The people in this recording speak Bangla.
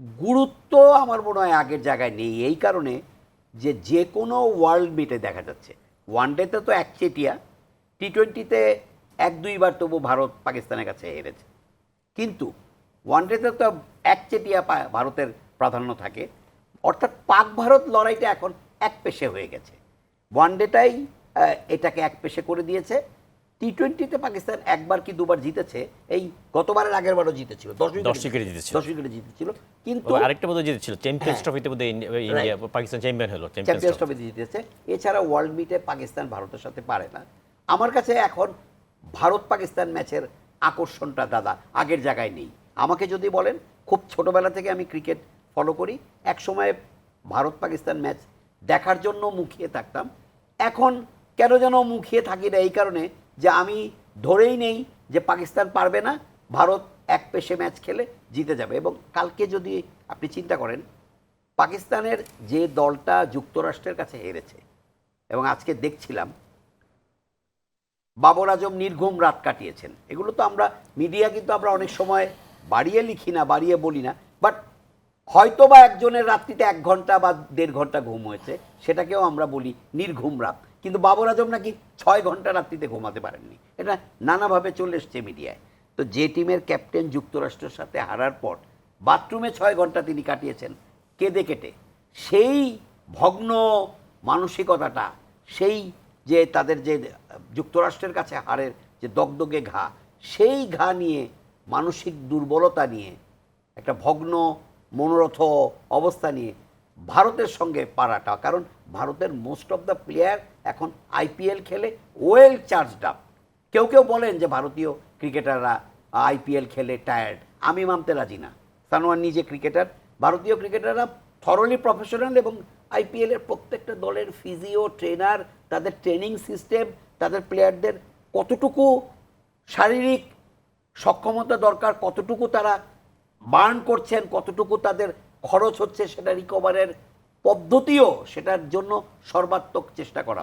গুরুত্ব আমার মনে হয় আগের জায়গায় নেই। এই কারণে যে যে কোনো ওয়ার্ল্ড মিটে দেখা যাচ্ছে। ওয়ান ডেতে তো একচেটিয়া টি টোয়েন্টিতে এক দুইবার তবু ভারত পাকিস্তানের কাছে হেরেছে। কিন্তু ওয়ান ডেতে তো একচেটিয়া ভারতের প্রাধান্য থাকে। অর্থাৎ পাক ভারত লড়াইটা এখন এক পেশে হয়ে গেছে। ওয়ান ডেটাই এটাকে এক পেশে করে দিয়েছে। টি টোয়েন্টিতে পাকিস্তান একবার কি দুবার জিতেছে? এই গতবারের আগের বারও জিতেছিল। দশ উইকেটে জিতেছিল। দশ উইকেটে জিতেছিল। কিন্তু আরেকটা বোধহয় জিতেছিল। চ্যাম্পিয়ন্স ট্রফিতে বোধহয় ইন্ডিয়া- পাকিস্তান চ্যাম্পিয়ন হলো চ্যাম্পিয়ন্স চ্যাম্পিয়ন্স ট্রফি জিতেছে। এছাড়া ওয়ার্ল্ড মিটে পাকিস্তান ভারতের সাথে পারে না। আমার কাছে এখন ভারত পাকিস্তান ম্যাচের আকর্ষণটা দাদা আগের জায়গায় নেই। আমাকে যদি বলেন খুব ছোটবেলা থেকে আমি ক্রিকেট ফলো করি। এক সময় ভারত পাকিস্তান ম্যাচ দেখার জন্য মুখিয়ে থাকতাম। এখন কেন যেন মুখিয়ে থাকি না এই কারণে যে আমি ধরেই নেই যে পাকিস্তান পারবে না, ভারত এক পেশে ম্যাচ খেলে জিতে যাবে। এবং কালকে যদি আপনি চিন্তা করেন, পাকিস্তানের যে দলটা যুক্তরাষ্ট্রের কাছে হেরেছে, এবং আজকে দেখছিলাম, বাবর আজম নির্ঘুম রাত কাটিয়েছেন। এগুলো তো আমরা, মিডিয়া কিন্তু আমরা অনেক সময় বাড়িয়ে লিখি না, বাড়িয়ে বলি না, বাট হয়তো বা একজনের রাত্রিতে এক ঘণ্টা বা দেড় ঘণ্টা ঘুম হয়েছে, সেটাকেও আমরা বলি নির্ঘুম রাত। কিন্তু বাবর আজম নাকি ছয় ঘণ্টা রাত্রিতে ঘুমাতে পারেননি। এটা নানাভাবে চলে এসছে মিডিয়ায়। তো যে টিমের ক্যাপ্টেন যুক্তরাষ্ট্রের সাথে হারার পর বাথরুমে ছয় ঘণ্টা তিনি কাটিয়েছেন, কেঁদে কেটে। সেই ভগ্ন মানসিকতাটা, সেই যে তাদের যে যুক্তরাষ্ট্রের কাছে হারের যে দগদগে ঘা, সেই ঘা নিয়ে, মানসিক দুর্বলতা নিয়ে, একটা ভগ্ন, মনোরথ অবস্থা নিয়ে ভারতের সঙ্গে পারাটা। কারণ ভারতের মোস্ট অফ দ্য প্লেয়ার এখন আইপিএল খেলে ওয়েল চার্জড আপ কেউ কেউ বলেন যে ভারতীয় ক্রিকেটাররা আইপিএল খেলে টায়ার্ড আমি মানতে রাজি না। সানোয়ার নিজে ক্রিকেটার ভারতীয় ক্রিকেটাররা থরলি প্রফেশনাল এবং আইপিএলের প্রত্যেকটা দলের ফিজিও ট্রেনার তাদের ট্রেনিং সিস্টেম তাদের প্লেয়ারদের কতটুকু শারীরিক সক্ষমতা দরকার, কতটুকু তারা বার্ন করছেন, কতটুকু তাদের খরচ হচ্ছে সেটা রিকভারের পদ্ধতিও সেটার জন্য সর্বাত্মক চেষ্টা করা।